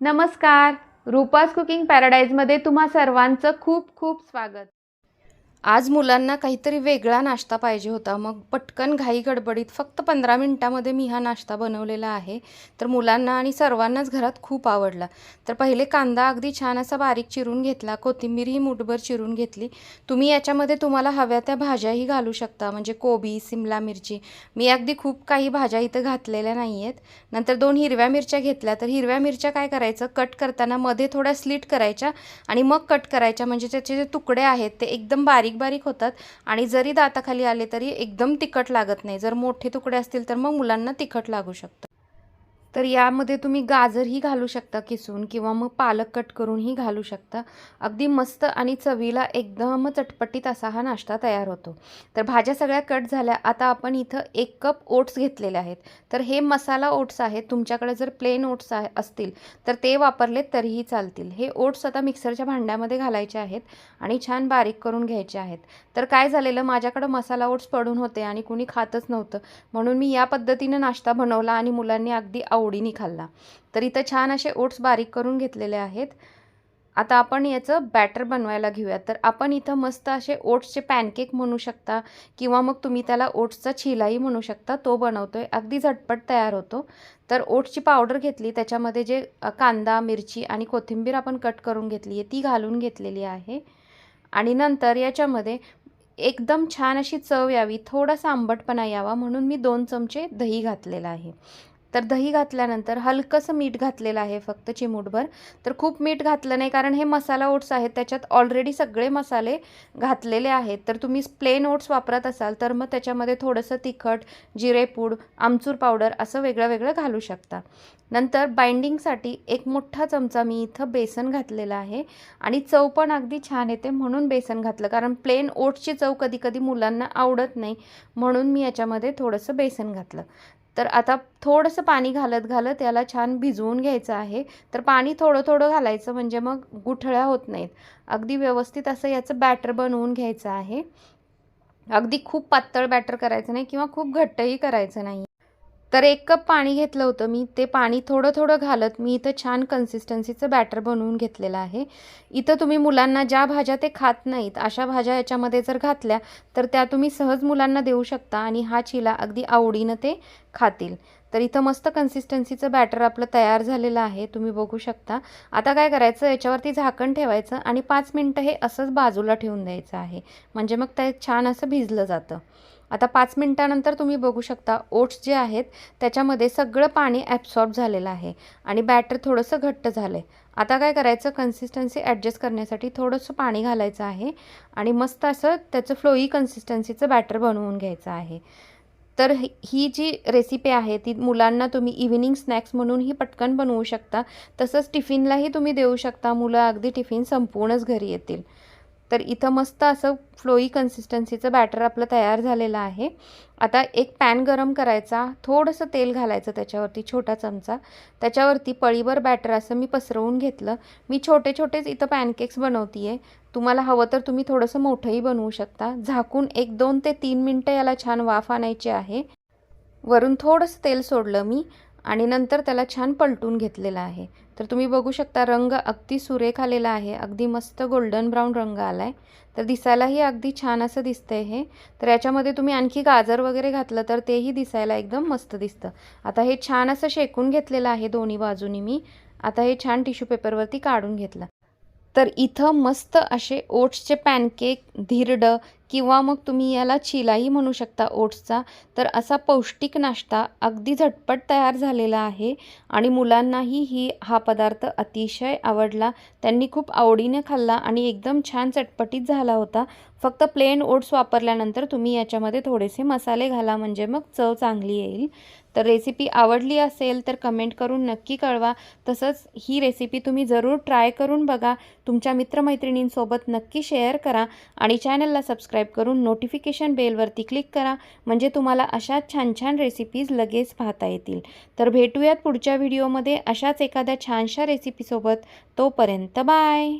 नमस्कार. रूपास कुकिंग पॅराडाईजमध्ये तुम्हा सर्वांचं खूप खूप स्वागत. आज मुलांना काहीतरी वेगळा नाश्ता पाहिजे होता. मग पटकन घाई गडबडीत फक्त पंधरा मिनटामध्ये मी हा नाश्ता बनवलेला आहे. तर मुलांना आणि सर्वांनाच घरात खूप आवडला. तर पहिले कांदा अगदी छान असा बारीक चिरून घेतला. कोथिंबीरही मुठभर चिरून घेतली. तुम्ही याच्यामध्ये तुम्हाला हव्या त्या भाज्याही घालू शकता. म्हणजे कोबी सिमला मिरची. मी अगदी खूप काही भाज्या इथं घातलेल्या नाही आहेत नंतर दोन हिरव्या मिरच्या घेतल्या. तर हिरव्या मिरच्या काय करायचं? कट करताना मध्ये थोड्या स्लिट करायच्या आणि मग कट करायच्या. म्हणजे त्याचे जे तुकडे आहेत ते एकदम बारीक बारीक होतात आणि जरी दाताखाली आले तरी एकदम तिखट लागत नाही. जर मोठे तुकडे असतील तर मग मुलांना तिखट लागू शकतं. तर यामध्ये तुम्ही गाजरही घालू शकता किसून किंवा मग पालक कट करूनही घालू शकता. अगदी मस्त आणि चवीला एकदम चटपटीत असा हा नाश्ता तयार होतो. तर भाज्या सगळ्या कट झाल्या. आता आपण इथं एक कप ओट्स घेतलेले आहेत. तर हे मसाला ओट्स आहेत. तुमच्याकडे जर प्लेन ओट्स आहे असतील तर ते वापरले तरीही चालतील. हे ओट्स आता मिक्सरच्या भांड्यामध्ये घालायचे आहेत आणि छान बारीक करून घ्यायचे आहेत. तर काय झालेलं? माझ्याकडं मसाला ओट्स पडून होते आणि कुणी खातच नव्हतं. म्हणून मी या पद्धतीनं नाश्ता बनवला आणि मुलांनी अगदी आवडीने खाल्ला. तर इथं छान असे ओट्स बारीक करून घेतलेले आहेत. आता आपण याचं बॅटर बनवायला घेऊया तर आपण इथं मस्त असे ओट्सचे पॅनकेक म्हणू शकता किंवा मग तुम्ही त्याला ओट्सचा छिलाही म्हणू शकता. तो बनवतो आहे अगदी झटपट तयार होतो. तर ओट्सची पावडर घेतली. त्याच्यामध्ये जे कांदा मिरची आणि कोथिंबीर आपण कट करून घेतली आहे ती घालून घेतलेली आहे. आणि नंतर याच्यामध्ये एकदम छान अशी चव यावी. थोडासा आंबटपणा यावा म्हणून मी दोन चमचे दही घातलेलं आहे. तर दही घातल्यानंतर हलकंसं मीठ घातलेलं आहे फक्त चिमूटभर. तर खूप मीठ घातलं नाही कारण हे मसाला ओट्स आहेत त्याच्यात ऑलरेडी सगळे मसाले घातलेले आहेत. तर तुम्ही प्लेन ओट्स वापरत असाल तर मग त्याच्यामध्ये थोडंसं तिखट जिरेपूड आमचूर पावडर असं वेगळं वेगळं घालू शकता. नंतर बाइंडिंगसाठी एक मोठा चमचा मी इथं बेसन घातलेला आहे आणि चव पण अगदी छान येते म्हणून बेसन घातलं. कारण प्लेन ओट्सची चव कधी कधी मुलांना आवडत नाही म्हणून मी याच्यामध्ये थोडंसं बेसन घातलं. तर आता थोडंसं पाणी घालत घालत याला छान भिजवून घ्यायचं आहे. तर पाणी थोडं थोडं घालायचं म्हणजे मग गुठळ्या होत नाहीत. अगदी व्यवस्थित असं याचं बॅटर बनवून घ्यायचं आहे. अगदी खूप पातळ बॅटर करायचं नाही किंवा खूप घट्टही करायचं नाही. तर एक कप पाणी घेतलं होतं मी. ते पाणी थोडं थोडं घालत मी इथं छान कन्सिस्टन्सीचं बॅटर बनवून घेतलेलं आहे. इथं तुम्ही मुलांना ज्या भाज्या ते खात नाहीत अशा भाज्या याच्यामध्ये जर घातल्या तर त्या तुम्ही सहज मुलांना देऊ शकता आणि हा चिला अगदी आवडीनं ते खातील. तर इथं मस्त कन्सिस्टन्सीचं बॅटर आपलं तयार झालेलं आहे तुम्ही बघू शकता. आता काय करायचं याच्यावरती झाकण ठेवायचं आणि पाच मिनटं हे असंच बाजूला ठेवून द्यायचं आहे. म्हणजे मग ते छान असं भिजलं जातं. आता पाच मिनटानंतर तुम्ही बघू शकता ओट्स जे आहेत त्याच्यामध्ये सगळं पाणी ॲब्सॉर्ब झालेलं आहे आणि बॅटर थोडंसं घट्ट झालं आहे आता काय करायचं कन्सिस्टन्सी ॲडजस्ट करण्यासाठी थोडंसं पाणी घालायचं आहे आणि मस्त असं त्याचं फ्लोई कन्सिस्टन्सीचं बॅटर बनवून घ्यायचं आहे. तर ही जी रेसिपी आहे ती मुलांना तुम्ही इव्हिनिंग स्नॅक्स म्हणूनही पटकन बनवू शकता. तसंच टिफिनलाही तुम्ही देऊ शकता. मुलं अगदी टिफिन संपूर्णच घरी येतील. तर इथं मस्त असं फ्लोई कन्सिस्टन्सीचं बॅटर आपलं तयार झालेलं आहे. आता एक पॅन गरम करायचा थोडंसं तेल घालायचं त्याच्यावरती छोटा चमचा. त्याच्यावरती पळीवर बॅटर असं मी पसरवून घेतलं. मी छोटे छोटेच इथं पॅनकेक्स बनवते आहे तुम्हाला हवं तर तुम्ही थोडंसं मोठंही बनवू शकता. झाकून एक दोन ते तीन मिनटं याला छान वाफ आणायची आहे. वरून थोडंसं तेल सोडलं मी. आणि नंतर त्याला छान पलटून घेतलेलं आहे. तर तुम्ही बघू शकता रंग अगदी सुरेख आलेला आहे. अगदी मस्त गोल्डन ब्राऊन रंग आला आहे तर दिसायलाही अगदी छान असं दिसतंय हे. तर याच्यामध्ये तुम्ही आणखी गाजर वगैरे घातलं तर तेही दिसायला एकदम मस्त दिसतं. आता हे छान असं शेकून घेतलेलं आहे दोन्ही बाजूनी मी. आता हे छान टिश्यू पेपरवरती काढून घेतलं. तर इथं मस्त असे ओट्सचे पॅनकेक धिरडं किंवा मग तुम्ही याला चिलाही म्हणू शकता ओट्सचा. तर असा पौष्टिक नाश्ता अगदी झटपट तयार झालेला आहे आणि मुलांनाही ही हा पदार्थ अतिशय आवडला. त्यांनी खूप आवडीने खाल्ला आणि एकदम छान चटपटीत झाला होता. फक्त प्लेन ओट्स वापरल्यानंतर तुम्ही याच्यामध्ये थोडेसे मसाले घाला म्हणजे मग चव चांगली येईल. तर रेसिपी आवडली असेल तर कमेंट करून नक्की कळवा. तसंच ही रेसिपी तुम्ही जरूर ट्राय करून बघा. तुमच्या मित्रमैत्रिणींसोबत नक्की शेअर करा आणि चॅनलला सबस्क्राईब सबस्क्राईब करून नोटिफिकेशन बेलवरती क्लिक करा. म्हणजे तुम्हाला अशा छान छान रेसिपीज लगेच पाहता येतील. तर भेटूयात पुढच्या व्हिडिओमध्ये अशाच एखाद्या छानशा रेसिपीसोबत तोपर्यंत बाय